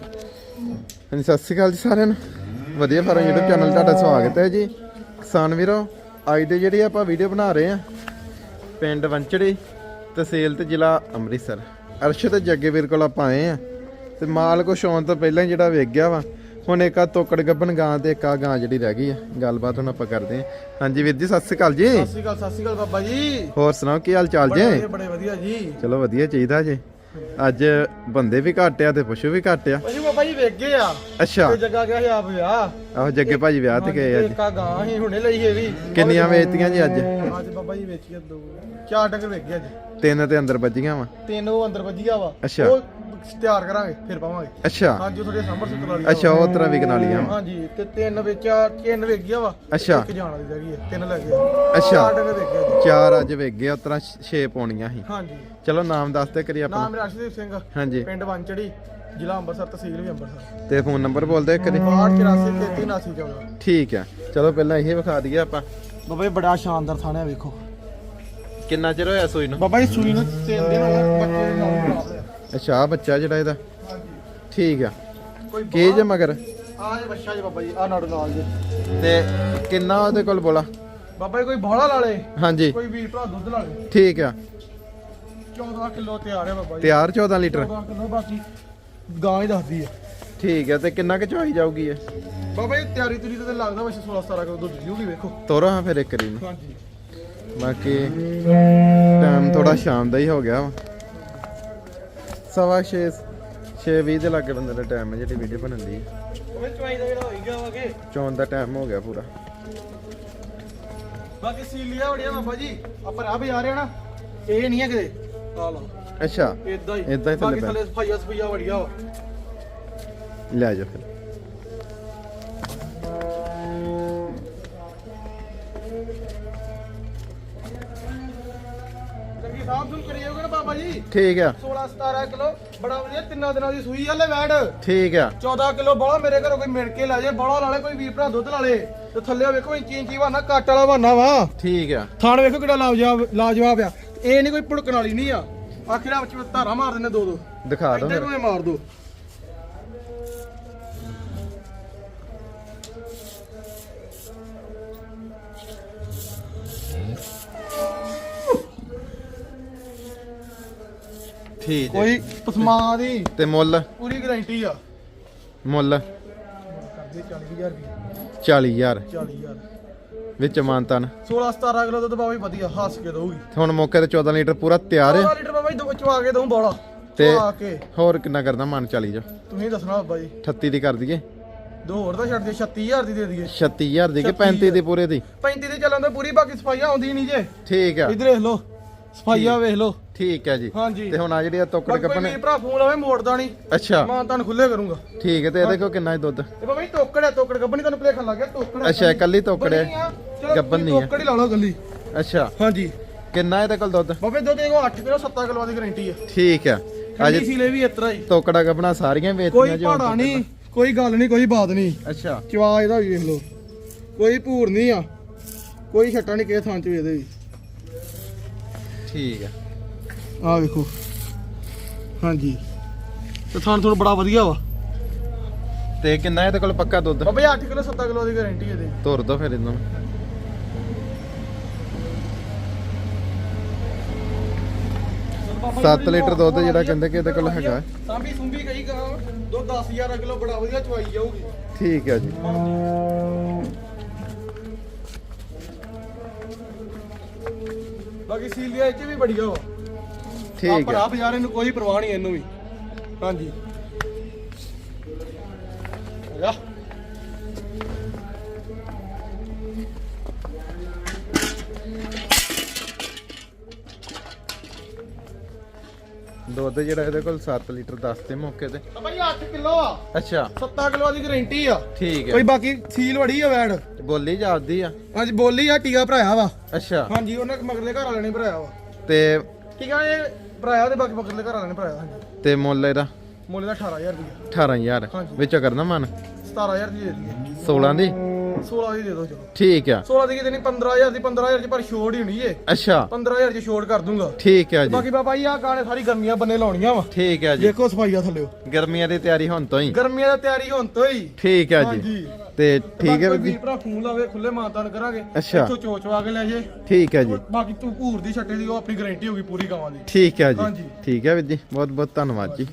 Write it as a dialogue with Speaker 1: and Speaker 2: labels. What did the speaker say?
Speaker 1: ਹਾਂਜੀ ਸਤਿ ਸ਼੍ਰੀ ਅਕਾਲ ਜੀ ਸਾਰਿਆਂ ਨੂੰ। ਵਧੀਆ ਫਾਰਮ YouTube ਚੈਨਲ ਤੁਹਾਡਾ ਸਵਾਗਤ ਹੈ ਜੀ। ਕਿਸਾਨ ਵੀਰੋ ਅੱਜ ਦੇ ਜਿਹੜੀ ਆਪਾਂ ਵੀਡੀਓ ਬਣਾ ਰਹੇ ਆ ਪਿੰਡ ਵੰਚੜੀ ਤਹਿਸੀਲ ਤੇ ਜ਼ਿਲ੍ਹਾ ਅੰਮ੍ਰਿਤਸਰ। ਅਰਸ਼ਦ ਜੱਗੇ ਵੀਰ ਕੋਲ ਆਪਾਂ ਆਏ ਆ ਤੇ ਮਾਲ ਕੋ ਸ਼ੌਣ ਤੋਂ ਪਹਿਲਾਂ ਜਿਹੜਾ ਵੇਖ ਗਿਆ ਵਾ ਹੁਣ ਇੱਕ ਆ ਤੋਕੜ ਗੱਬਨ ਗਾਂ ਤੇ ਇੱਕ ਆ ਗਾਂ ਜਿਹੜੀ ਰਹਿ ਗਈ ਆ। ਗੱਲਬਾਤ ਹੁਣ ਆਪਾਂ ਕਰਦੇ ਆ ਹਾਂਜੀ ਵੀਰ ਜੀ ਸਤਿ ਸ਼੍ਰੀ ਅਕਾਲ ਜੀ।
Speaker 2: ਸਤਿ ਸ਼੍ਰੀ ਅਕਾਲ ਸਤਿ ਸ਼੍ਰੀ ਅਕਾਲ ਬਾਬਾ ਜੀ।
Speaker 1: ਹੋਰ ਸੁਣਾਓ ਕੀ ਹਾਲ ਚਾਲ ਜੀ?
Speaker 2: ਬੜੇ ਵਧੀਆ ਜੀ।
Speaker 1: ਚਲੋ ਵਧੀਆ ਚਾਹੀਦਾ ਜੀ। ਅੱਜ ਬੰਦੇ ਵੀ ਘੱਟ ਆ ਤੇ ਪਸ਼ੂ ਵੀ ਘੱਟ ਆ।
Speaker 2: ਭਾਜੀ ਬਾਬਾ ਜੀ ਵੇਖ ਗਏ ਆ।
Speaker 1: ਅੱਛਾ।
Speaker 2: ਤੇ ਜੱਗਾ ਗਿਆ ਸੀ ਆਪ ਵਿਆਹ।
Speaker 1: ਆਹੋ ਜੱਗੇ ਭਾਜੀ ਵਿਆਹ ਤੇ ਗਏ ਅੱਜ।
Speaker 2: ਇੱਕ ਗਾਂ ਹੀ ਹੁਣੇ ਲਈ ਇਹ ਵੀ।
Speaker 1: ਕਿੰਨੀਆਂ ਵੇਚਤੀਆਂ ਜੀ ਅੱਜ?
Speaker 2: ਅੱਜ ਬਾਬਾ ਜੀ ਵੇਚੀਆਂ ਦੋ। ਚਾਰ ਡੰਗਰ ਵੇਚ ਗਏ ਅੱਜ।
Speaker 1: ਤਿੰਨ ਤੇ ਅੰਦਰ ਵੱਜੀਆਂ ਵਾ।
Speaker 2: ਤਿੰਨ ਉਹ ਅੰਦਰ ਵੱਜੀਆ ਵਾ।
Speaker 1: ਅੱਛਾ।
Speaker 2: ਉਹ ਤਿਆਰ ਕਰਾਂਗੇ ਫਿਰ ਪਾਵਾਂਗੇ।
Speaker 1: ਅੱਛਾ।
Speaker 2: ਹਾਂਜੀ ਉਹ ਥੋੜੇ ਸੰਭਰ ਸੁਤਰ ਵਾਲੀ
Speaker 1: ਅੱਛਾ ਉਹ ਤਰ੍ਹਾਂ ਵਿਕਣ ਵਾਲੀਆਂ ਵਾ
Speaker 2: ਹਾਂਜੀ ਤੇ ਤਿੰਨ ਵੇਚਿਆ ਤਿੰਨ ਵੇਚ ਗਿਆ ਵਾ।
Speaker 1: ਅੱਛਾ।
Speaker 2: ਇੱਕ ਜਾਣ ਵਾਲੀ ਹੈਗੀ ਹੈ ਤਿੰਨ ਲੱਗ ਗਏ
Speaker 1: ਅੱਛਾ।
Speaker 2: ਚਾਰ ਵੇਚ ਗਏ ਅੱਜ
Speaker 1: ਚਾਰ ਅੱਜ ਵਿਕ ਗਏ ਉਤਰਾ 6 ਪਾਉਣੀਆਂ ਸੀ।
Speaker 2: ਹਾਂਜੀ।
Speaker 1: ਚਲੋ ਨਾਮ ਦੱਸ ਤੇ ਕਰੀ
Speaker 2: ਨਾਮ
Speaker 1: ਆਪਣਾ।
Speaker 2: ਮੇਰਾ ਅਰਸ਼ਦੀਪ ਸਿੰਘ
Speaker 1: ਹਾਂਜੀ।
Speaker 2: ਪਿੰਡ ਵੰਚੜੀ ਜ਼ਿਲ੍ਹਾ ਅੰਮ੍ਰਿਤਸਰ ਤਹਿਸੀਲ ਵੀ ਅੰਮ੍ਰਿਤਸਰ।
Speaker 1: ਤੇ ਫੋਨ ਨੰਬਰ ਬੋਲ ਦੇ ਕਰੀ
Speaker 2: 884 33 14
Speaker 1: ਠੀਕ ਆ। ਚਲੋ ਪਹਿਲਾਂ ਇਹ ਵਿਖਾ ਦਈਏ ਆਪਾਂ।
Speaker 2: ਬਾਬਾ ਜੀ ਬੜਾ ਸ਼ਾਨਦਾਰ ਥਾਣਾ ਹੈ ਵੇਖੋ।
Speaker 1: ਕਿੰਨਾ ਚਿਰ ਹੋਇਆ ਸੂਈ ਨੂੰ?
Speaker 2: ਬਾਬਾ ਜੀ ਸੂਈ ਨੂੰ ਤਿੰਨ ਦਿਨ ਬੱਚੇ ਦੇ ਨਾਲ ਬਣਾ ਲਿਆ
Speaker 1: ਅੱਛਾ ਆ ਬੱਚਾ ਜਿਹੜਾ ਇਹਦਾ?
Speaker 2: ਹਾਂਜੀ।
Speaker 1: ਠੀਕ ਆ।
Speaker 2: ਕੋਈ
Speaker 1: ਕੀ ਜੇ ਮਗਰ?
Speaker 2: ਆ ਜੇ ਬੱਚਾ ਜੀ ਬਾਬਾ ਜੀ ਆ ਨਾੜੂ ਨਾਲ ਜੇ।
Speaker 1: ਤੇ ਕਿੰਨਾ ਉਹਦੇ ਕੋਲ ਬੋਲਾ?
Speaker 2: ਬਾਬਾ ਜੀ ਕੋਈ ਬੋਲਾ ਲਾ ਲੇ
Speaker 1: ਹਾਂਜੀ।
Speaker 2: ਕੋਈ ਵੀਰ ਭਰਾ ਦੁੱਧ ਲਾ ਲੇ
Speaker 1: ਠੀਕ ਆ।
Speaker 2: 14 ਕਿਲੋ ਤਿਆਰ ਹੈ ਬਾਬਾ ਜੀ।
Speaker 1: ਤਿਆਰ 14 ਲੀਟਰ?
Speaker 2: 14 ਕਿਲੋ ਬਾਕੀ ਗਾਂ ਹੀ ਦੱਸਦੀ ਹੈ
Speaker 1: ਠੀਕ ਆ ਤੇ ਕਿੰਨਾ ਕੁ ਚਵਾਈ ਜਾਊਗੀ ਇਹ?
Speaker 2: ਬਾਬਾ ਜੀ ਤਿਆਰੀ ਤੁਰੀ ਤੇ ਲੱਗਦਾ ਵੈਸੇ 16 17 ਕਿਲੋ ਦੁੱਧ ਜੂਗੀ ਵੇਖੋ।
Speaker 1: ਤੋਰੋ ਹਾਂ ਫਿਰ ਇੱਕ ਰੀ ਨੂੰ
Speaker 2: ਹਾਂਜੀ।
Speaker 1: ਬਾਕੀ ਟਾਈਮ ਥੋੜਾ ਸ਼ਾਮ ਦਾ ਹੀ ਹੋ ਗਿਆ ਵਾ। ਸਵਾ 6 6:20 ਦੇ ਲਾਗੇ ਬੰਦੇ ਦਾ ਟਾਈਮ ਹੈ ਜਿਹੜੀ ਵੀਡੀਓ ਬਣਾਉਂਦੀ ਹੈ
Speaker 2: ਉਹ ਚਵਾਈ ਦਾ ਜਿਹੜਾ ਹੋਈ ਗਿਆ ਵਾਗੇ
Speaker 1: ਚੌਣ ਦਾ ਟਾਈਮ ਹੋ ਗਿਆ ਪੂਰਾ।
Speaker 2: ਬਾਕੀ ਸੀਲੀਆ ਵੜਿਆ ਬਾਬਾ ਜੀ। ਆਪਾਂ ਆ ਵੀ ਆ ਰਹੇ ਨਾ ਇਹ ਨਹੀਂ ਹੈ ਕਿਤੇ। ਆ ਲਓ।
Speaker 1: ਅੱਛਾ।
Speaker 2: ਇਦਾਂ ਹੀ।
Speaker 1: ਏਦਾਂ ਹੀ ਥੱਲੇ
Speaker 2: ਬਾਕੀ ਥੱਲੇ ਸਫਾਈਆ ਸਫਾਈਆ ਵੜਿਆ ਵਾ।
Speaker 1: ਲੈ ਜਾਓ ਫਿਰ।
Speaker 2: ਚੰਗੀ ਸਾਹਬ ਸੁਣ ਕਰੀ ਜਾਓਗੇ ਨਾ ਬਾਬਾ ਜੀ।
Speaker 1: ਠੀਕ ਆ।
Speaker 2: 16 17 ਕਿਲੋ ਬੜਾ ਵਧੀਆ ਤਿੰਨਾਂ ਦਿਨਾਂ ਦੀ ਸੂਈ ਆ ਲੈ ਵੈੜ।
Speaker 1: ਠੀਕ ਆ।
Speaker 2: 14 ਕਿਲੋ ਬਾਲਾ ਮੇਰੇ ਘਰੋਂ ਕੋਈ ਮਿਲ ਕੇ ਲੈ ਜੇ ਬਾਲਾ ਨਾਲੇ ਕੋਈ ਵੀਰ ਭਰਾ ਦੁੱਧ ਨਾਲੇ। ਤੇ ਥੱਲੇ ਵੇਖੋ ਇੰਚੀ ਇੰਚੀ ਵਾਨਾ ਕੱਟ ਵਾਲਾ ਵਾਨਾ ਵਾ।
Speaker 1: ਠੀਕ ਆ।
Speaker 2: ਥਾਣ ਵੇਖੋ ਕਿਹੜਾ ਲਾਜਵਾਬ ਲਾਜਵਾਬ ਆ। ਇਹ ਨਹੀਂ ਕੋਈ ਭੁੜਕਣ ਵਾਲੀ ਨਹੀਂ ਆ। ਆਖਿਰਾ ਵਿੱਚ ਧਾਰਾ ਮਾਰ ਦਿੰਦੇ ਦੋ ਦੋ।
Speaker 1: ਦਿਖਾ ਦਿਓ
Speaker 2: ਇੱਧਰ
Speaker 1: ਫਿਰ।
Speaker 2: ਨੂੰ ਇਹ ਮਾਰ ਦੋ।
Speaker 1: ਠੀਕ ਹੈ।
Speaker 2: ਕੋਈ ਪਸਮਾ ਦੀ
Speaker 1: ਤੇ ਮੁੱਲ?
Speaker 2: ਪੂਰੀ ਗਾਰੰਟੀ ਆ।
Speaker 1: ਮੁੱਲ?
Speaker 2: ਕਰਦੇ 40000 ਰੁਪਏ
Speaker 1: 40000
Speaker 2: 40000
Speaker 1: ਵਿੱਚ ਮਾਨਤਨ
Speaker 2: 16 17 ਕਿਲੋ ਦੁੱਧ ਬਾਬਾ ਜੀ ਵਧੀਆ ਹੱਸ ਕੇ ਦਊਗੀ।
Speaker 1: ਹੁਣ ਮੌਕੇ ਤੇ 14 ਲੀਟਰ ਪੂਰਾ ਤਿਆਰ
Speaker 2: 14
Speaker 1: ਹੈ
Speaker 2: ਲੀਟਰ ਬਾਬਾ ਜੀ ਦੋ ਚਵਾ ਕੇ ਦਊ ਬੋਲਾ।
Speaker 1: ਤੇ-
Speaker 2: ਚਵਾ ਕੇ।
Speaker 1: ਹੋਰ ਕਿੰਨਾ ਕਰਦਾ ਮਨ 40 ਜੋ
Speaker 2: ਤੁਸੀਂ ਦੱਸਣਾ ਬਾਬਾ ਜੀ।
Speaker 1: 38 ਦੀ ਕਰ ਦਈਏ।
Speaker 2: ਦੋ ਹੋਰ ਤਾਂ ਛੱਡ ਦੇ 36000 ਦੀ ਦੇ ਦਈਏ।
Speaker 1: 36000 ਦੀ ਕਿ 35 ਦੀ ਪੂਰੇ ਦੀ?
Speaker 2: 35 ਦੇ ਚੱਲਣ ਦੇ ਪੂਰੀ ਬਾਕੀ ਸਫਾਈਆਂ ਆਉਂਦੀ ਨਹੀਂ ਜੇ।
Speaker 1: ਠੀਕ ਆ।
Speaker 2: ਇਧਰ ਲਓ। ਸਫਾਈਆਂ ਵੇਖ ਲਓ।
Speaker 1: ਠੀਕ ਹੈ ਜੀ।
Speaker 2: ਹਾਂਜੀ।
Speaker 1: ਤੇ ਹੁਣ ਆ ਜਿਹੜੀ ਆ ਤੋਕੜ
Speaker 2: ਕੋਈ
Speaker 1: ਕੱਪਣ
Speaker 2: ਵੀਰ ਭਰਾ ਫੋਨ ਲਾਵੇ ਮੋੜਦਾ ਨਹੀਂ
Speaker 1: ਅੱਛਾ।
Speaker 2: ਮੈਂ ਤੁਹਾਨੂੰ ਖੁੱਲੇ ਕਰੂੰਗਾ।
Speaker 1: ਠੀਕ ਹੈ ਤੇ ਇਹਦੇ ਕਿੰਨਾ ਹੈ ਦੁੱਧ।
Speaker 2: ਤੇ ਜੀ ਟੋਕੜ ਹੈ ਟੋਕੜ ਗੱਬਣੀ ਤੁਹਾਨੂੰ ਭਲੇਖਾ ਲੱਗ ਗਿਆ ਟੋਕੜ ਹੈ
Speaker 1: ਅੱਛਾ ਇਕੱਲੀ ਤੋਕੜ ਹੈ।
Speaker 2: ਬਣੀ ਆ, ਚਲੋ
Speaker 1: ਗੱਬਨ ਨਹੀਂ ਹੈ।
Speaker 2: ਟੋਕੜ ਹੀ ਲਾ ਲਓ ਗੱਲੀ
Speaker 1: ਅੱਛਾ।
Speaker 2: ਹਾਂਜੀ।
Speaker 1: ਕਿੰਨਾ ਇਹਦੇ ਕੋਲ ਦੁੱਧ?
Speaker 2: ਬਾਬੇ ਦੁੱਧ ਇਹੋ 8 ਕਿਲੋ 7 ਕਿਲੋ ਦੀ ਗਾਰੰਟੀ ਹੈ
Speaker 1: ਠੀਕ ਆ ਅੱਜ
Speaker 2: ਸੀਲੇ ਵੀ ਇਤਰਾ ਹੀ।
Speaker 1: ਤੋਕੜਾ ਕੱਪਣਾ ਸਾਰੀਆਂ ਵੇਚਦੀਆਂ
Speaker 2: ਕੋਈ
Speaker 1: ਜੀ
Speaker 2: ਭਾੜਾ ਨਹੀਂ ਕੋਈ ਗੱਲ ਨਹੀਂ ਕੋਈ ਬਾਤ ਨਹੀਂ।
Speaker 1: ਅੱਛਾ।
Speaker 2: ਚਵਾ ਇਹਦਾ ਵੀ ਵੇਖ ਲਓ। ਕੋਈ ਭੂਰ ਨਹੀਂ ਆ। ਕੋਈ ਛੱਟਾ ਨਹੀਂ ਕਿਸੇ ਥਾਂ ਚ ਵੀ ਇਹਦੇ ਵੀ।
Speaker 1: ਠੀਕ ਆ।
Speaker 2: ਆਹ ਵੇਖੋ। ਹਾਂਜੀ। ਤੇ ਥਾਂ ਤੁਹਾਨੂੰ ਬੜਾ ਵਧੀਆ ਵਾ।
Speaker 1: ਤੇ ਕਿੰਨਾ ਇਹਦੇ ਕੋਲ ਪੱਕਾ ਦੁੱਧ?
Speaker 2: ਬਾਬੇ 8 ਕਿਲੋ 7 ਕਿਲੋ ਦੀ ਗਾਰੰਟੀ ਇਹਦੀ।
Speaker 1: ਤੁਰ ਦੋ ਫਿਰ ਇਹਨੂੰ। 7 ਲੀਟਰ ਦੁੱਧ ਜਿਹੜਾ ਕਹਿੰਦੇ ਕਿ ਇਹਦੇ ਕੋਲ ਹੈਗਾ।
Speaker 2: ਸਾਂਭੀ ਸੁੰਭੀ ਗਈ ਗਾ ਦੁੱਧ 10000 ਕਿਲੋ ਬੜਾ ਵਧੀਆ ਚਵਾਈ ਜਾਊਗੀ।
Speaker 1: ਠੀਕ ਹੈ ਜੀ।
Speaker 2: ਬਾਕੀ ਸੀਲੀਆ ਇਹ ਚ ਵੀ ਬੜੀਆ ਵਾ।
Speaker 1: ਠੀਕ
Speaker 2: ਪਰ
Speaker 1: ਹੈ।
Speaker 2: ਬਾਜ਼ਾਰ ਇਹਨੂੰ ਕੋਈ ਪਰਵਾਹ ਨਹੀਂ ਇਹਨੂੰ ਵੀ। ਹਾਂਜੀ। ਆ
Speaker 1: ਦੁੱਧ ਜਿਹੜਾ ਇਹਦੇ ਕੋਲ 7 ਲੀਟਰ ਦੱਸ ਤੇ ਮੌਕੇ ਤੇ।
Speaker 2: ਭਾਈ 8 ਕਿਲੋ ਆ।
Speaker 1: ਅੱਛਾ।
Speaker 2: 7 ਕਿਲੋ ਦੀ ਗਾਰੰਟੀ ਆ।
Speaker 1: ਠੀਕ
Speaker 2: ਕੋਈ
Speaker 1: ਹੈ
Speaker 2: ਬਾਕੀ ਸੀਲ ਵੜੀ ਆ ਵੈੜ।
Speaker 1: ਬੋਲੀ ਜਾਂਦੀ ਆ।
Speaker 2: ਅੱਜ ਬੋਲੀ ਆ ਟੀਕਾ ਭਰਾਇਆ ਵਾ।
Speaker 1: ਅੱਛਾ।
Speaker 2: ਹਾਂਜੀ ਉਹਨੇ ਮਗਰਲੇ ਘਰ ਵਾਲੇ ਨੇ ਭਰਾਇਆ ਵਾ।
Speaker 1: ਤੇ
Speaker 2: ਟੀਕਾ ਇਹ ਭਰਾਇਆ ਤੇ ਬਾਕੀ ਮਗਰਲੇ ਘਰ ਵਾਲੇ ਨੇ ਭਰਾਇਆ ਹਾਂਜੀ।
Speaker 1: ਤੇ ਮੁੱਲ ਇਹਦਾ?
Speaker 2: ਮੁੱਲ ਦਾ 18000 ਰੁਪਏ
Speaker 1: 18000
Speaker 2: ਹਾਂਜੀ।
Speaker 1: ਵਿੱਚੋਂ ਕਰਨਾ ਮਨ?
Speaker 2: 17000 ਦੀ ਦੇ ਦਈਏ।
Speaker 1: 16 ਦੀ?
Speaker 2: 16 ਦੀ ਦੇ ਦਿਓ ਚਲੋ।
Speaker 1: ਠੀਕ ਆ।
Speaker 2: 16 ਦੀ ਕਿਤੇ ਨਹੀਂ 15000 ਦੀ 15000 ਚ ਪਰ ਛੋੜ ਹੀ ਹੋਣੀ ਏ।
Speaker 1: ਅੱਛਾ।
Speaker 2: 15000 ਚ ਛੋੜ ਕਰ ਦੂੰਗਾ।
Speaker 1: ਠੀਕ ਆ ਜੀ।
Speaker 2: ਬਾਕੀ ਬਾਬਾ ਜੀ ਆ ਗਾਣੇ ਸਾਰੀ ਗਰਮੀਆਂ ਬੰਨੇ ਲਾਉਣੀਆਂ ਵਾ।
Speaker 1: ਠੀਕ ਆ ਜੀ।
Speaker 2: ਦੇਖੋ ਸਫਾਈਆ ਥੱਲਿਓ।
Speaker 1: ਗਰਮੀਆਂ ਦੀ ਤਿਆਰੀ ਹੁਣ ਤੋਂ ਹੀ।
Speaker 2: ਗਰਮੀਆਂ ਦਾ ਤਿਆਰੀ ਹੁਣ ਤੋਂ ਹੀ।
Speaker 1: ਠੀਕ ਆ ਜੀ। ਤੇ ਠੀਕ ਹੈ ਵੀਰ
Speaker 2: ਭਰਾ ਫੋਨ ਲਾਵੇ ਖੁੱਲੇ ਮਾਨਤਾਨ ਕਰਾਂਗੇ। ਇੱਥੋਂ ਚੋਚਵਾ ਕੇ ਲੈ ਜੇ।
Speaker 1: ਠੀਕ ਹੈ ਜੀ।
Speaker 2: ਬਾਕੀ ਤੂੰ ਭੂਰ ਦੀ ਛੱਟੇ ਦੀ ਉਹ ਆਪਣੀ ਗਾਰੰਟੀ ਹੋਗੀ ਪੂਰੀ ਗਾਵਾਂ ਦੀ।
Speaker 1: ਠੀਕ ਹੈ ਜੀ।
Speaker 2: ਹਾਂਜੀ।
Speaker 1: ਠੀਕ ਹੈ ਵੀਰ ਜੀ। ਬਹੁਤ ਬਹੁਤ ਧੰਨਵਾਦ ਜੀ।